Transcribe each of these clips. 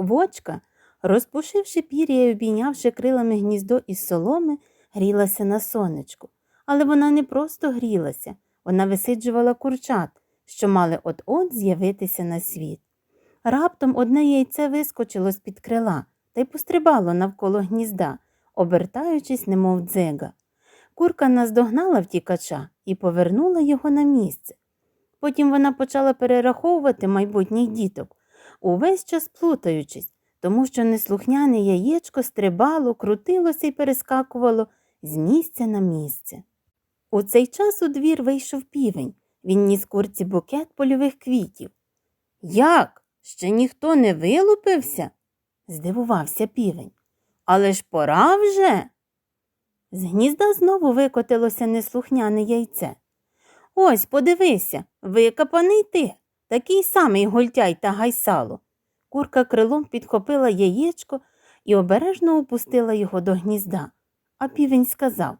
Квочка, розпушивши пір'я і обійнявши крилами гніздо із соломи, грілася на сонечку. Але вона не просто грілася, вона висиджувала курчат, що мали от-от з'явитися на світ. Раптом одне яйце вискочило з-під крила та й пострибало навколо гнізда, обертаючись, немов дзига. Курка наздогнала втікача і повернула його на місце. Потім вона почала перераховувати майбутніх діток, увесь час плутаючись, тому що неслухняне яєчко стрибало, крутилося і перескакувало з місця на місце. У цей час у двір вийшов півень. Він ніс курці букет польових квітів. Як? Ще ніхто не вилупився? здивувався півень. Але ж пора вже. З гнізда знову викотилося неслухняне яйце. Ось, подивися, викопаний ти, такий самий гультяй та гайсало. Курка крилом підхопила яєчко і обережно опустила його до гнізда. А півень сказав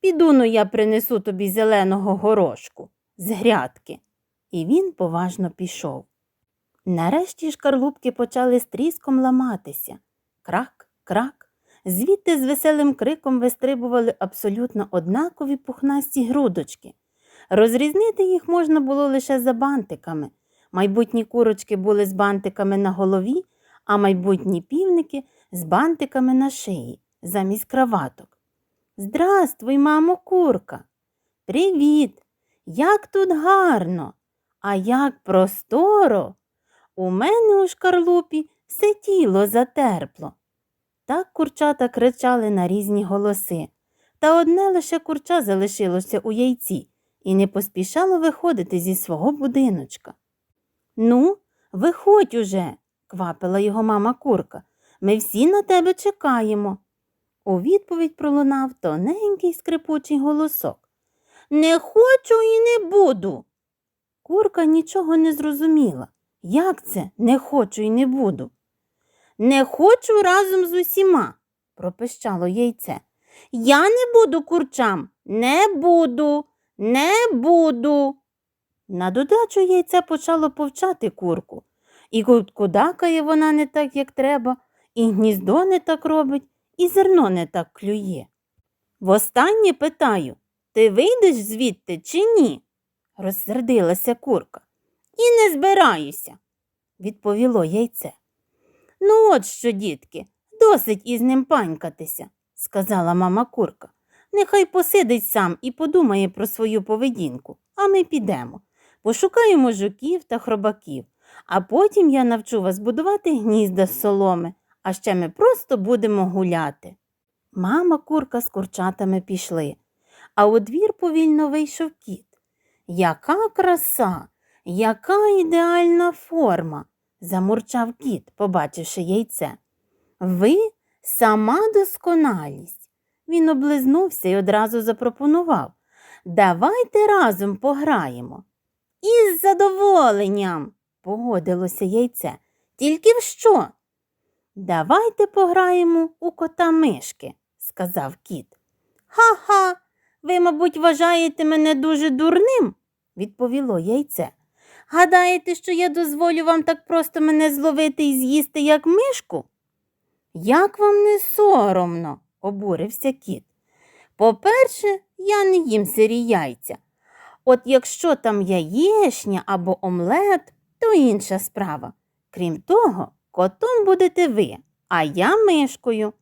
Піду ну я принесу тобі зеленого горошку з грядки. І він поважно пішов. Нарешті шкарлупки почали з тріском ламатися. Крак, крак. Звідти з веселим криком вистрибували абсолютно однакові пухнасті грудочки. Розрізнити їх можна було лише за бантиками. Майбутні курочки були з бантиками на голові, а майбутні півники з бантиками на шиї, замість краваток. Здравствуй, мамо, курка. Привіт! Як тут гарно, а як просторо. У мене у шкарлупі все тіло затерпло. Так курчата кричали на різні голоси, та одне лише курча залишилося у яйці і не поспішало виходити зі свого будиночка. Ну, виходь уже, квапила його мама курка. Ми всі на тебе чекаємо. У відповідь пролунав тоненький скрипучий голосок. Не хочу і не буду. Курка нічого не зрозуміла. Як це не хочу і не буду? Не хочу разом з усіма, пропищало яйце. Я не буду курчам, не буду, не буду. На додачу яйце почало повчати курку. І кудакає вона не так, як треба, і гніздо не так робить, і зерно не так клює. Востаннє питаю ти вийдеш звідти чи ні? розсердилася курка. І не збираюся, відповіло яйце. Ну, от що, дітки, досить із ним панькатися, сказала мама курка. Нехай посидить сам і подумає про свою поведінку, а ми підемо. Пошукаємо жуків та хробаків, а потім я навчу вас будувати гнізда з соломи, а ще ми просто будемо гуляти. Мама курка з курчатами пішли, а у двір повільно вийшов кіт. Яка краса, яка ідеальна форма, замурчав кіт, побачивши яйце. Ви сама досконалість. Він облизнувся і одразу запропонував. Давайте разом пограємо. Із задоволенням, погодилося яйце. Тільки в що? Давайте пограємо у кота мишки, сказав кіт. Ха-ха, ви, мабуть, вважаєте мене дуже дурним, відповіло яйце. Гадаєте, що я дозволю вам так просто мене зловити і з'їсти, як мишку? Як вам не соромно, обурився кіт. По-перше, я не їм сирі яйця. От якщо там яєшня або омлет, то інша справа. Крім того, котом будете ви, а я мишкою,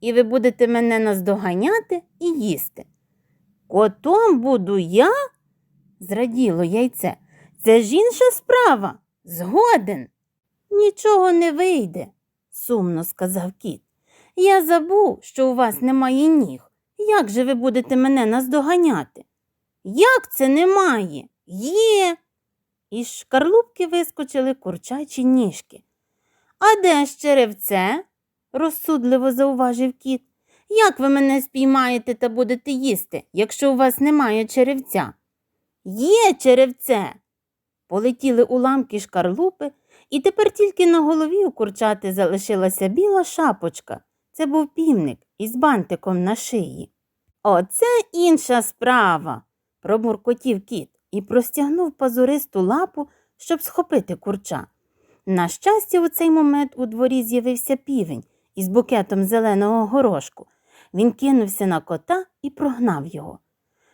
і ви будете мене наздоганяти і їсти. Котом буду я? зраділо яйце. Це ж інша справа. Згоден. Нічого не вийде, сумно сказав кіт. Я забув, що у вас немає ніг. Як же ви будете мене наздоганяти? Як це немає? Є. Із шкарлупки вискочили курчачі ніжки. А де ж черевце? розсудливо зауважив кіт. Як ви мене спіймаєте та будете їсти, якщо у вас немає черевця? Є черевце. Полетіли уламки шкарлупи, і тепер тільки на голові у курчати залишилася біла шапочка. Це був півник із бантиком на шиї. Оце інша справа, промуркотів кіт і простягнув пазуристу лапу, щоб схопити курча. На щастя, у цей момент у дворі з'явився півень із букетом зеленого горошку. Він кинувся на кота і прогнав його.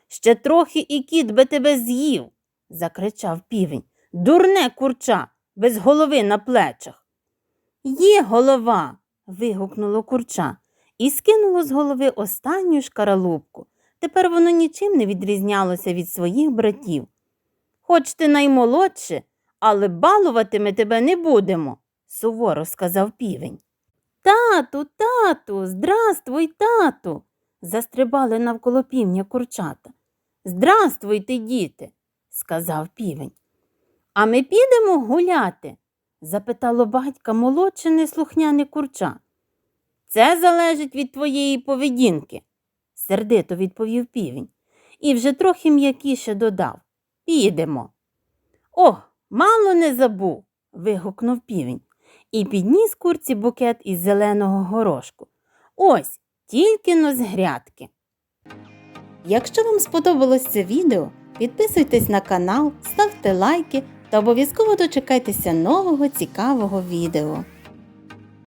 Ще трохи і кіт би тебе з'їв, закричав півень. Дурне курча, без голови на плечах. Є голова. Вигукнуло курча і скинуло з голови останню шкаралупку. Тепер воно нічим не відрізнялося від своїх братів. Хоч ти наймолодше, але балувати ми тебе не будемо, суворо сказав півень. Тату, тату, здравствуй, тату. застрибали навколо півня курчата. Здравствуйте, діти, сказав півень. А ми підемо гуляти? Запитало батька молодше неслухняне курча. Це залежить від твоєї поведінки, сердито відповів півень, і вже трохи м'якіше додав. Підемо. Ох, мало не забув. вигукнув півень і підніс курці букет із зеленого горошку. Ось, тільки но з грядки. Якщо вам сподобалось це відео, підписуйтесь на канал, ставте лайки та обов'язково дочекайтеся нового цікавого відео.